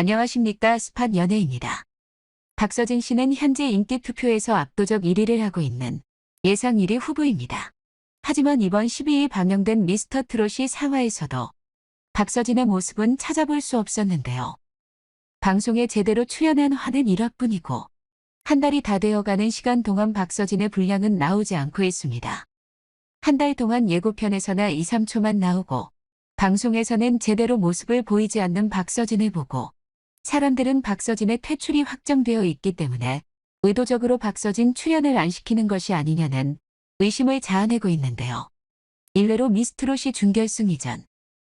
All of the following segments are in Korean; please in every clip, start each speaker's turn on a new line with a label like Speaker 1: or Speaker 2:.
Speaker 1: 안녕하십니까 스팟 연예입니다. 박서진 씨는 현재 인기 투표에서 압도적 1위를 하고 있는 예상 1위 후보입니다. 하지만 이번 12일 방영된 미스터 트롯이 4화에서도 박서진의 모습은 찾아볼 수 없었는데요. 방송에 제대로 출연한 화는 1화뿐이고 한 달이 다 되어가는 시간 동안 박서진의 분량은 나오지 않고 있습니다. 한 달 동안 예고편에서나 2, 3초만 나오고 방송에서는 제대로 모습을 보이지 않는 박서진을 보고 사람들은 박서진의 퇴출이 확정되어 있기 때문에 의도적으로 박서진 출연을 안 시키는 것이 아니냐는 의심을 자아내고 있는데요. 일례로 미스트롯이 준결승 이전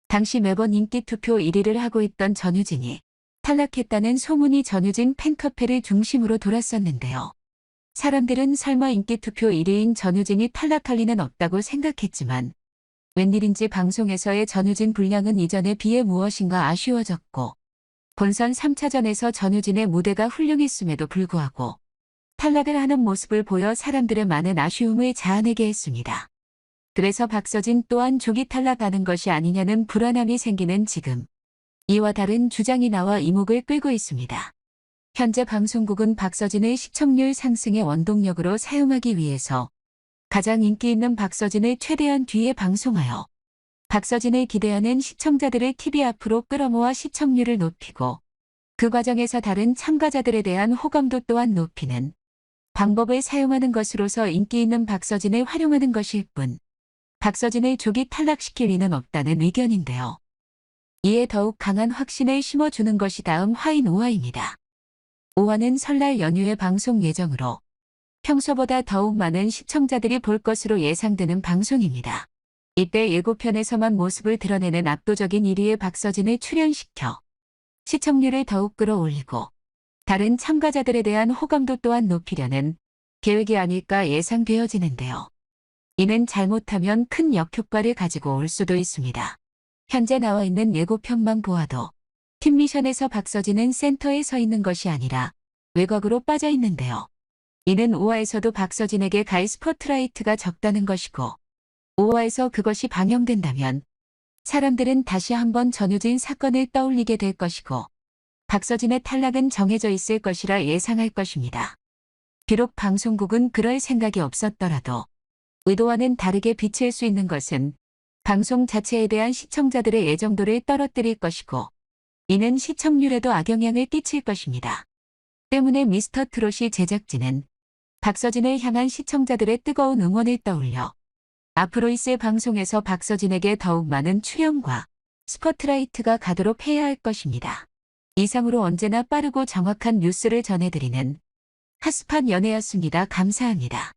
Speaker 1: 당시 매번 인기 투표 1위를 하고 있던 전유진이 탈락했다는 소문이 전유진 팬카페를 중심으로 돌았었는데요. 사람들은 설마 인기 투표 1위인 전유진이 탈락할 리는 없다고 생각했지만 웬일인지 방송에서의 전유진 분량은 이전에 비해 무엇인가 아쉬워졌고 본선 3차전에서 전유진의 무대가 훌륭했음에도 불구하고 탈락을 하는 모습을 보여 사람들의 많은 아쉬움을 자아내게 했습니다. 그래서 박서진 또한 조기 탈락하는 것이 아니냐는 불안함이 생기는 지금 이와 다른 주장이 나와 이목을 끌고 있습니다. 현재 방송국은 박서진의 시청률 상승의 원동력으로 사용하기 위해서 가장 인기 있는 박서진을 최대한 뒤에 방송하여 박서진을 기대하는 시청자들을 TV 앞으로 끌어모아 시청률을 높이고 그 과정에서 다른 참가자들에 대한 호감도 또한 높이는 방법을 사용하는 것으로서 인기 있는 박서진을 활용하는 것일 뿐 박서진을 조기 탈락시킬 리는 없다는 의견인데요. 이에 더욱 강한 확신을 심어주는 것이 다음 화인 5화입니다. 5화는 설날 연휴에 방송 예정으로 평소보다 더욱 많은 시청자들이 볼 것으로 예상되는 방송입니다. 이때 예고편에서만 모습을 드러내는 압도적인 1위의 박서진을 출연시켜 시청률을 더욱 끌어올리고 다른 참가자들에 대한 호감도 또한 높이려는 계획이 아닐까 예상되어지는데요. 이는 잘못하면 큰 역효과를 가지고 올 수도 있습니다. 현재 나와 있는 예고편만 보아도 팀 미션에서 박서진은 센터에 서 있는 것이 아니라 외곽으로 빠져 있는데요. 이는 5화에서도 박서진에게 갈 스포트라이트가 적다는 것이고 5화에서 그것이 방영된다면 사람들은 다시 한번 전유진 사건을 떠올리게 될 것이고 박서진의 탈락은 정해져 있을 것이라 예상할 것입니다. 비록 방송국은 그럴 생각이 없었더라도 의도와는 다르게 비칠 수 있는 것은 방송 자체에 대한 시청자들의 애정도를 떨어뜨릴 것이고 이는 시청률에도 악영향을 끼칠 것입니다. 때문에 미스터 트롯이 제작진은 박서진을 향한 시청자들의 뜨거운 응원을 떠올려 앞으로 있을 방송에서 박서진에게 더욱 많은 출연과 스포트라이트가 가도록 해야 할 것입니다. 이상으로 언제나 빠르고 정확한 뉴스를 전해드리는 핫스팟 연예였습니다. 감사합니다.